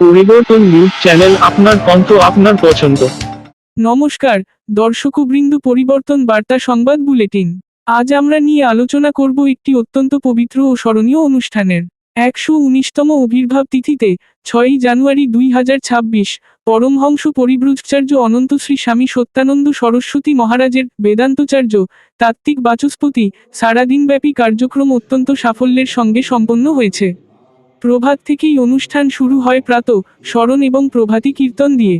পরিবর্তন news channel আপনার কণ্ঠ আপনার পছন্দ। নমস্কার, দর্শকবৃন্দ পরিবর্তন বার্তা সংবাদ বুলেটিন। আজ আমরা নিয়ে আলোচনা করব একটি অত্যন্ত পবিত্র ও স্মরণীয় অনুষ্ঠানের। একশো উনিশতম অভির্ভাব তিথিতে, ছয়ই জানুয়ারি দুই হাজার ছাব্বিশ, পরমহংস পরিব্রুজচার্য অনন্ত শ্রী স্বামী সত্যানন্দ সরস্বতী মহারাজের বেদান্তচার্য, তাত্ত্বিক বাচস্পতি, সারাদিনব্যাপী কার্যক্রম অত্যন্ত সাফল্যের সঙ্গে সম্পন্ন হয়েছে। প্রভাত থেকেই অনুষ্ঠান শুরু হয় প্রাত, স্মরণ এবং প্রভাতী কীর্তন দিয়ে।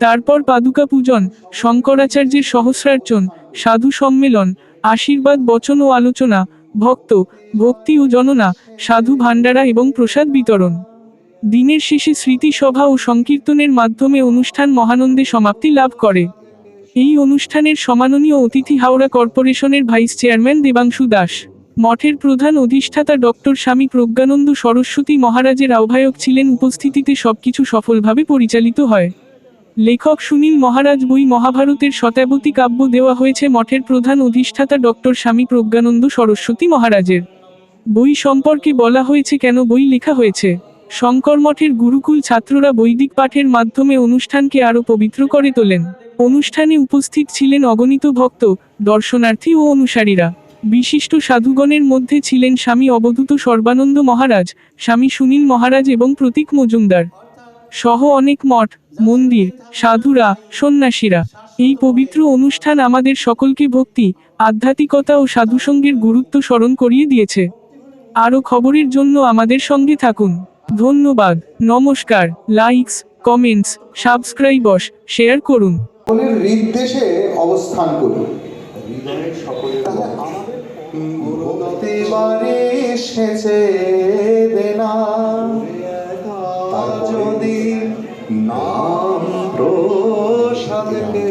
তারপর পাদুকা পূজন, শঙ্করাচার্যের সহস্রার্চন, সাধু সম্মেলন, আশীর্বাদ বচন ও আলোচনা, ভক্ত, ভক্তি ও জননা, সাধু ভাণ্ডারা এবং প্রসাদ বিতরণ। দিনের শেষে স্মৃতিসভা ও সংকীর্তনের মাধ্যমে অনুষ্ঠান মহানন্দে সমাপ্তি লাভ করে। এই অনুষ্ঠানের সমাননীয় অতিথি হাওড়া কর্পোরেশনের ভাইস চেয়ারম্যান দেবাংশু দাস। মঠের প্রধান অধিষ্ঠাতা ডক্টর স্বামী প্রজ্ঞানন্দ সরস্বতী মহারাজের আহ্বায়ক ছিলেন উপস্থিতিতে সবকিছু সফলভাবে পরিচালিত হয়। লেখক সুনীল মহারাজ বই মহাভারতের শতাবতী কাব্য দেওয়া হয়েছে মঠের প্রধান অধিষ্ঠাতা ডক্টর স্বামী প্রজ্ঞানন্দ সরস্বতী মহারাজের। বই সম্পর্কে বলা হয়েছে কেন বই লেখা হয়েছে? শঙ্কর মঠের গুরুকুল ছাত্ররা বৈদিক পাঠের মাধ্যমে অনুষ্ঠানকে আরও পবিত্র করে তোলেন। অনুষ্ঠানে উপস্থিত ছিলেন অগণিত ভক্ত, দর্শনার্থী ও অনুসারীরা। বিশিষ্ট সাধুগণের মধ্যে ছিলেন স্বামী অবধূত সর্বানন্দ মহারাজ, স্বামী সুনীল মহারাজ এবং প্রতীক মজুমদার। সহ অনেক মঠ, মন্দির, সাধুরা, সন্ন্যাসীরা। এই পবিত্র অনুষ্ঠান আমাদের সকলকে ভক্তি, আধ্যাত্মিকতা ও সাধুসঙ্গের গুরুত্ব স্মরণ করিয়ে দিয়েছে। আরও খবরের জন্য আমাদের সঙ্গে থাকুন। ধন্যবাদ। নমস্কার। লাইকস, কমেন্টস, সাবস্ক্রাইবস, শেয়ার করুন। অবস্থান ভক্তি বাড়ি সেচে দেনা। যদি নাম প্রসাদকে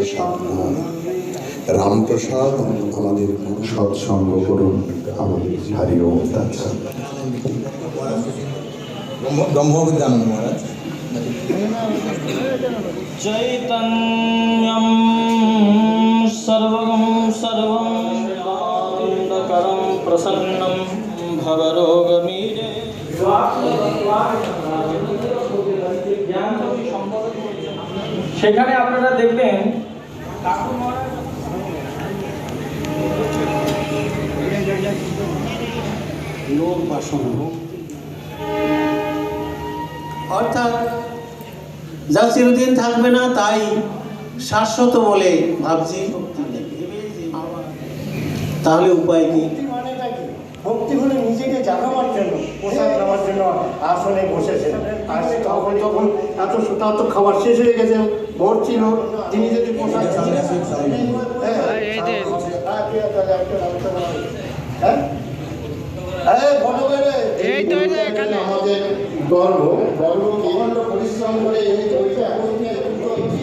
রামপ্রসাদ আমাদের সৎসঙ্গ করুন আমাদের চৈতন্যম सर्वगं सर्वं आनन्दकरं प्रसन्नं भवरोगमीरे সেখানে আপনারা দেখবেন অর্থাৎ যা চিরদিন থাকবে না তাই শাশ্বত বলে ভাবছি। তাহলে উপায় কি? ভক্তি হলে নিজেকে জানাবার জন্য প্রসাদ নেওয়ার জন্য আসনে বসেছেন। আর তখন যখন এত সুতা তো খাবার শেষ হয়ে গেছে ভোর ছিল তিনি যদি প্রসাদ হ্যাঁ, হ্যাঁ? হ্যাঁ। আমাদের গর্ব গর্ব পরিশ্রম করে এই চরিত্র একত্রিত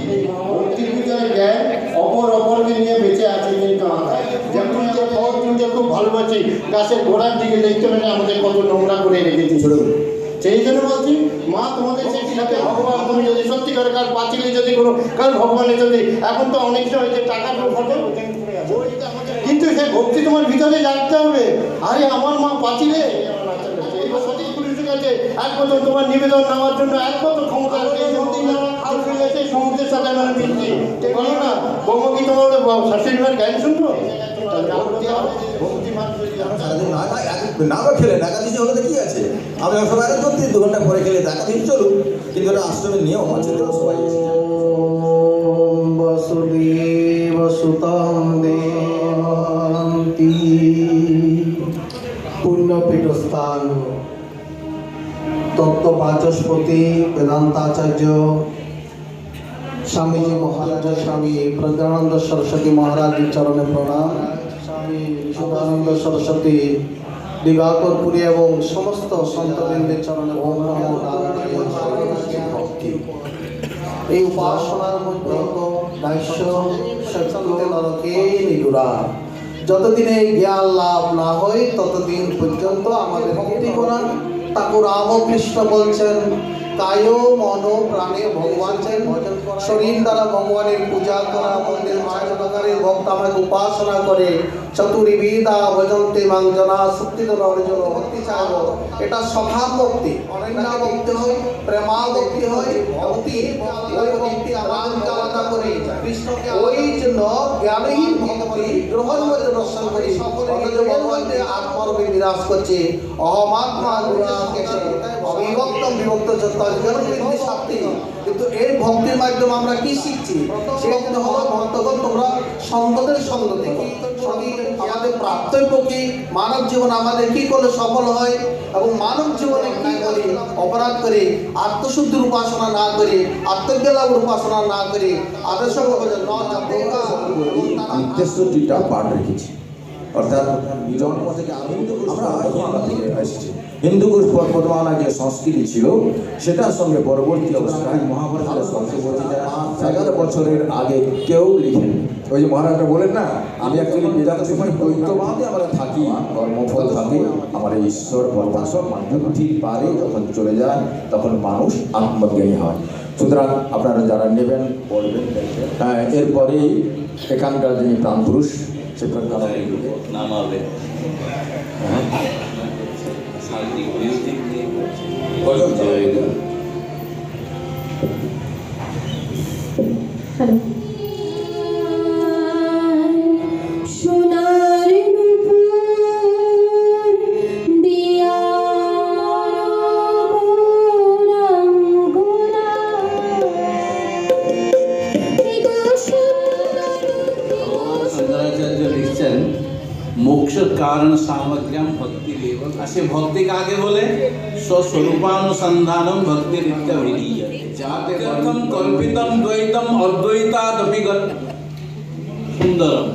এই ভক্তির ভিতরে জ্ঞান অপর অপরকে নিয়ে বেঁচে আছে কিন্তু আমরা যেমন আমরা খবর শুনতে খুব ভালোবাসি গাছের গোড়ার দিকে দেখতে পেলে আমাদের কত নোংরা করে রেখেছি ছোট সেই জন্য বলছি, মা, তোমাদের সেই সাথে ভগবান, তুমি যদি সত্যিকার কাল পাঁচিলে যদি কোনো কাল ভগবানের যদি, এখন তো অনেক সময় যে টাকা ফটো। কিন্তু সেই ভক্তি তোমার ভিতরে জানতে হবে। আরে, আমার মা পাঁচিলে এইবার সঠিক পুরুষের কাছে এক বছর তোমার নিবেদন নেওয়ার জন্য এক বছর ক্ষমতা সমুদ্রের সাথে আমরা মিলছি। বলো না বঙ্গ কি তোমার শাশুড়ি মার জ্ঞান শুনব খেলে হলে কি আছে? আমরা সবাই করতে দু ঘণ্টা পরে খেলে একাদশী চলুক কিন্তু এটা আশ্রমের নিয়ম আছে তো সবাই ওম বসুদেব সুতং দেবন্তি। পুণ্যপীঠস্থান তত্ত্ব বাচস্পতি বেদান্তাচার্য স্বামীজি মহারাজ, স্বামী প্রজ্ঞানন্দ সরস্বতী মহারাজের চরণে প্রণাম। স্বামী সদানন্দ সরস্বতী দিবাকরপুরী এবং সমস্ত সন্তবৃন্দের চরণে ভক্তি এই উপাসনার মধ্যে দাস্য সত্যতে নরকে নিগুড়া যতদিন এই জ্ঞান লাভ না হয়, ততদিন পর্যন্ত আমাদের ভক্তি করা ঠাকুর রামকৃষ্ণ বলছেন কায় মন প্রাণে ভগবান চাই, ভজন শরীর দ্বারা ভগবানের পূজা করা, মন্দির মায়াজনকারে ভক্ত আমাকে উপাসনা করে। চতুরি বিদা ভজন্তে মাংজনা শক্তি অর্জন, ভক্তি চাহ এটা সখা ভক্তি। অনন্যা ভক্তি হয় প্রেমা ভক্তি হয়, ভক্তি ভক্তি আলাদা করে। কৃষ্ণকে ওই জন্য জ্ঞানহীন ভক্তি গ্রহণ করে দর্শন করি সকলে ভগবানকে আত্মরূপে বিরাজ করছে। অহমাত্মা অবিভক্ত বিভক্ত তজ্ঞান বৃদ্ধি শক্তি কিন্তু এই ভক্তির মাধ্যমে আমরা কি শিখছি? সেক্ষেত্রে হলো ভক্তগণ তোমরা সঙ্গদের সঙ্গ থেকে আমাদের প্রাপ্তব্য কি? মানব জীবন আমাদের কি করলে সফল হয়? এবং মানব জীবনে কি করে অপরাধ করে? আত্মশুদ্ধির উপাসনা না করে আত্মজ্ঞালাভ উপাসনা না করে আদর্শ ভগবান ন যাতে আমি পাঠ রেখেছি। অর্থাৎ জন্ম থেকে আমি আমরা থেকে এসেছি। হিন্দু ঘোষ যে সংস্কৃতি ছিল, সেটার সঙ্গে পরবর্তী অবস্থায় মহাভারতের বছরের আগে কেউ লিখেন। ওই যে মহারাজরা বলেন না, আমি বেদান্ত সময় আমরা থাকি, কর্মফল থাকে, আমার ঈশ্বর পরমাসব বুদ্ধির পারে, যখন চলে যায়, তখন মানুষ আত্মজ্ঞানী হয়। সুতরাং আপনারা যারা নেবেন, পড়বেন হ্যাঁ এরপরেই এখানকার যিনি चित्रकला नाम आवे शांति म्यूज़िक जाएगा हेलो। कारण सामग्र्यम भक्ति असे भक्ति कागे बोले स्वस्वरूपानुसंधानम भक्ति नित्य जातकम कल्पितम द्वैतम अद्वैतादपि सुंदरम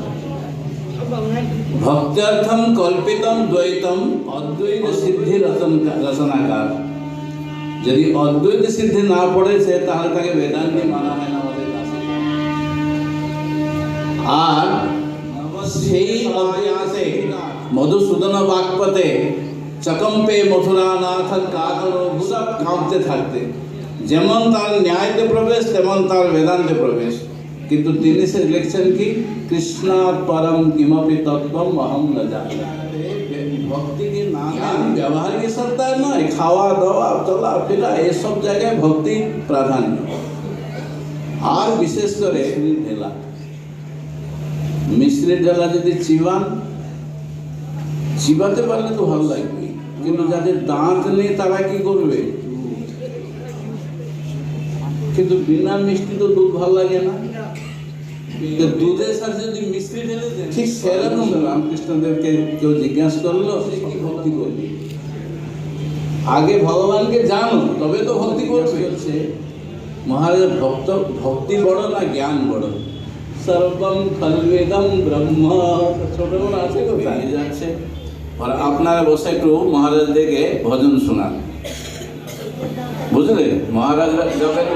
भक्त्यर्थम कल्पितम द्वैतम अद्वैत सिद्धि रचन रचनाकार যদি অদ্বৈত সিদ্ধি না পড়েছে তাহলে তাকে বেদান্তি মানা হয় না আমাদের কাছে আর সেই অধ্যায়ে মধুসূদন বাগপতে চকম্পে মথুরানাথ কাকর সব কাঁপতে থাকতে। যেমন তার ন্যায়তে প্রবেশ তেমন তার বেদান্তে প্রবেশ। কিন্তু তিনি সে লিখছেন কি? কৃষ্ণাৎ পরম কিমপি তত্ত্বম অহম ন জানি। ভক্তি কি না ব্যবহারিক সত্তায় নয়? খাওয়া দাওয়া চলা ফেরা এসব জায়গায় ভক্তি প্রাধান্য। আর বিশেষ করে ঢেলা মিশ্রির ঢেলা যদি চিবান চিবাতে পারলে তো ভালো লাগবে। কিন্তু যাদের দাঁত নেই তারা কি করবে? কিন্তু বিনা মিষ্টি তো দুধ ভালো লাগে না। দুধের সাথে যদি মিষ্টি ঢেলে দেন ঠিক সেরকম। রামকৃষ্ণদেবকে কেউ জিজ্ঞাসা করল সে কি ভক্তি করবে? আগে ভগবানকে জানো তবে তো ভক্তি করবে। হচ্ছে মহারাজ ভক্ত ভক্তি বড় না জ্ঞান বড়? সর্বম খলবেদম ব্রহ্ম। ছোট বড় আছে যাচ্ছে। আর আপনারা বসে একটু মহারাজ দেখে ভজন শোনান। বুঝলে? মহারাজ যখন